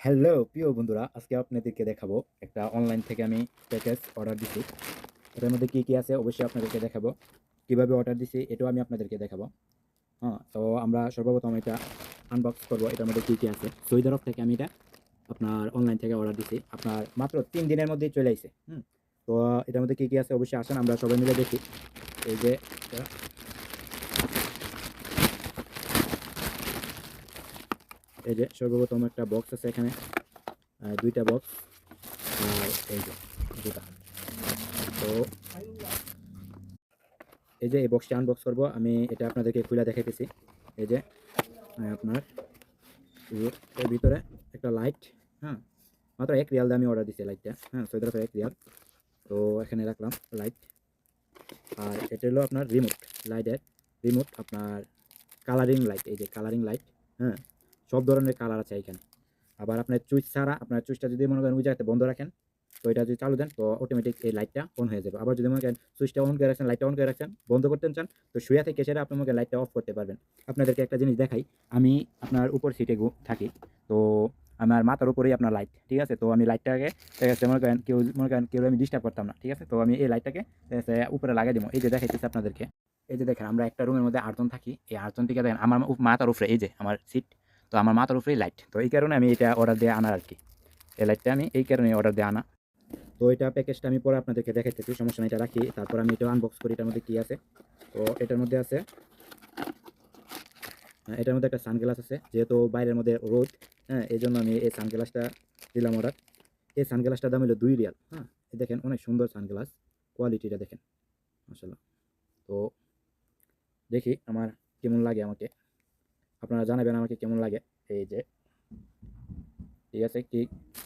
Hello, প্রিয় বন্ধুরা, আজকে আপনাদেরকে দেখাবো একটা অনলাইন থেকে আমি প্যাকেজ অর্ডার দিছি। এটার মধ্যে কী কী আছে অবশ্যই আপনাদেরকে দেখাবো। কীভাবে অর্ডার দিছি, এটাও আমি আপনাদেরকে দেখাবো। হ্যাঁ তো আমরা সর্বপ্রথম এটা আনবক্স করব। এটার মধ্যে কী কী আছে? সৌদি আরব থেকে আমি এটা আপনার অনলাইন থেকে অর্ডার দিছি। আপনার মাত্র তিন দিনের মধ্যেই চলে আসে হুম, তো এটার মধ্যে কী কী আছে অবশ্যই আসেন, আমরা সবাই মিলে দেখি। এই যে এই যে সর্বপ্রথম একটা বক্স আছে এখানে। দুইটা বক্স আর এই যে দুটা তো এই যে এই বক্সটা আনবক্স করব। আমি এটা আপনাদেরকে খুলে দেখাইতেছি। এই যে আপনার এর ভিতরে একটা লাইট হ্যাঁ মাত্র এক রিয়াল দিয়ে আমি অর্ডার দিছি লাইটটা হ্যাঁ সৌদি এক রিয়াল। তো এখানে রাখলাম লাইট আর এটা হলো আপনার রিমোট লাইটের রিমোট আপনার কালারিং লাইট এই যে কালারিং লাইট হ্যাঁ। সব ধরনের কালার আছে এখানে আবার আপনার চুইচ ছাড়া আপনার চুইচটা যদি মনে করেন ওই জায়গাতে বন্ধ রাখেন, তো এটা যদি চালু দেন, তো অটোমেটিক এই লাইটটা অন হয়ে যাবে। আবার যদি মনে করেন সুইচটা অন করে রাখছেন লাইটটা অন করে রাখছেন, বন্ধ করতে চান, তো শুয়ে থেকে সেটা আপনি মনে লাইটটা অফ করতে পারবেন। আপনাদেরকে একটা জিনিস দেখাই, আমি আপনার উপর সিটে থাকি, তো আমার মাথার উপরেই আপনার লাইট ঠিক আছে? তো আমি লাইটটাকে মনে করেন কেউ, মনে করেন কেউ আমি ডিস্টার্ব করতাম না, ঠিক আছে? তো আমি এই লাইটটাকে উপরে লাগিয়ে দিব। এই যে দেখাইতেছি আপনাদেরকে, এই যে দেখেন আমরা একটা রুমের মধ্যে আটজন থাকি, এই আটজন থেকে দেখেন আমার মাথার উপরে, এই যে আমার সিট তো আমার মাথার উপরেই লাইট তো এই কারণে আমি এটা অর্ডার দিয়ে আনার আর কি এই লাইটটা আমি এই কারণে অর্ডার দিয়ে আনা। তো এটা প্যাকেজটা আমি পরে আপনাদেরকে দেখাইতেছি সমস্যা এটা রাখি। তারপর আমি এটা আনবক্স করি এটার মধ্যে কী আছে? তো এটার মধ্যে আছে হ্যাঁ, এটার মধ্যে একটা সানগ্লাস আছে যেহেতু বাইরের মধ্যে রোদ হ্যাঁ এই জন্য আমি এই সানগ্লাসটা দিলাম অর্ডার এই সানগ্লাসটার দাম হলো দুই রিয়াল হ্যাঁ দেখেন অনেক সুন্দর সানগ্লাস কোয়ালিটিটা দেখেন মাসাল্লাহ তো দেখি আমার কেমন লাগে আমাকে। আপনারা জানাবেন আমাকে কেমন লাগে। এই যে। ঠিক আছে, কি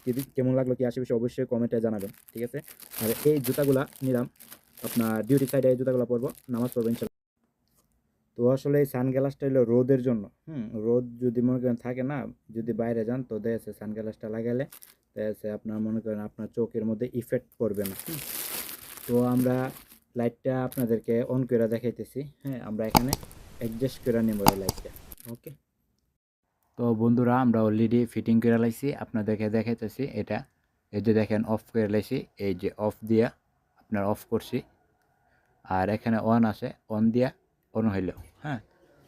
কি কেমন লাগল, কি আশেপাশে অবশ্যই কমেন্টে জানাবেন, ঠিক আছে? আর এই জুতাগুলা নিলাম, আপনার ডিউটি সাইডে এই জুতাগুলো পরবো, নামাজ পড়ব ইনশাল্লাহ তো আসলে এই সানগ্লাসটা হলো রোদের জন্য, হুম, রোদ যদি মনে করেন থাকে না, যদি বাইরে যান, তো দেখে সানগ্লাসটা লাগালে দেখে আপনার মনে করেন আপনার চোখের মধ্যে ইফেক্ট পড়বে না। তো আমরা লাইটটা আপনাদেরকে অন করে দেখাইতেছি হ্যাঁ আমরা এখানে অ্যাডজাস্ট করে নেব এই লাইটটা ওকে তো বন্ধুরা, আমরা অলরেডি ফিটিং করে লাইছি। আপনাদেরকে দেখাইতেছি এটা। এই যে দেখেন অফ করে লাইছি। এই যে অফ দিয়া আপনার অফ করছি। আর এখানে অন আছে। অন দিয়া অন হইল। হ্যাঁ?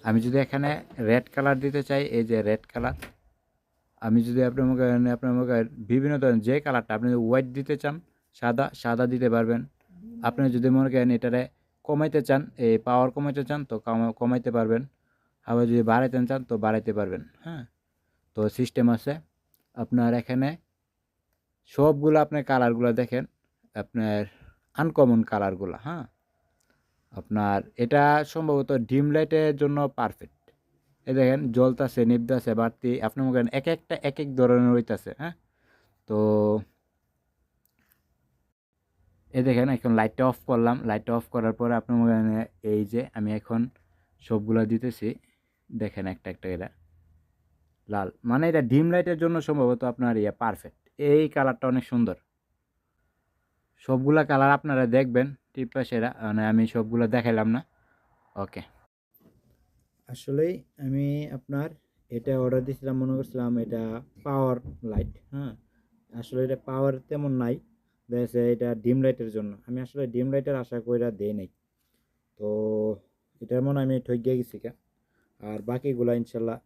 আমি যদি এখানে রেড কালার দিতে চাই, এই যে রেড কালার আমি যদি আপনার মুখে আপনার মুখে বিভিন্ন ধরনের যে কালারটা আপনি হোয়াইট দিতে চান, সাদা সাদা দিতে পারবেন। আপনি যদি মনে করেন এটারে কমাইতে চান, এই পাওয়ার কমাইতে চান, তো কমা- কমাইতে পারবেন। আবার যদি বাড়াইতে চান, তো বাড়াইতে পারবেন হ্যাঁ? তো সিস্টেম আছে। আপনার এখানে সবগুলো আপনার কালারগুলো দেখেন, আপনার আনকমন কালারগুলো হ্যাঁ? আপনার এটা সম্ভবত ডিম লাইটের জন্য পারফেক্ট এ দেখেন, জ্বলতাছে নিবদাছে বাড়তি, আপনি মনে করেন এক একটা, এক এক ধরনের হইতাছে হ্যাঁ? তো এ দেখেন, এখন লাইটটা অফ করলাম। লাইটটা অফ করার পরে আপনি করেন, এই যে আমি এখন সবগুলো দিতেছি। দেখেন একটা একটা এটা। লাল। মানে এটা ডিম লাইটের জন্য সম্ভবত আপনার ইয়ে পারফেক্ট এই কালারটা অনেক সুন্দর। সবগুলা কালার আপনারা দেখবেন, টিপা সেরা মানে আমি সবগুলো দেখাইলাম না। ওকে আসলেই আমি আপনার এটা অর্ডার দিয়েছিলাম মনে করছিলাম এটা পাওয়ার লাইট হ্যাঁ? আসলে এটা পাওয়ার তেমন নাই। দেখছে এটা ডিম লাইটের জন্য। আমি আসলে ডিম লাইটের আশা কইরা দেই নাই। তো এটার মনে আমি ঠকিয়ে গেছি কা। আর বাকিগুলো ইনশাল্লাহ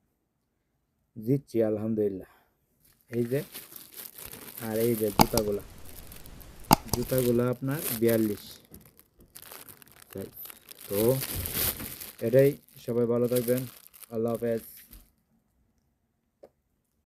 জিতছি আলহামদুলিল্লাহ। এই যে, আর এই যে জুতাগুলা। জুতাগুলা আপনার বিয়াল্লিশ। তো, এটাই। সবাই ভালো থাকবেন। আল্লাহ হাফেজ।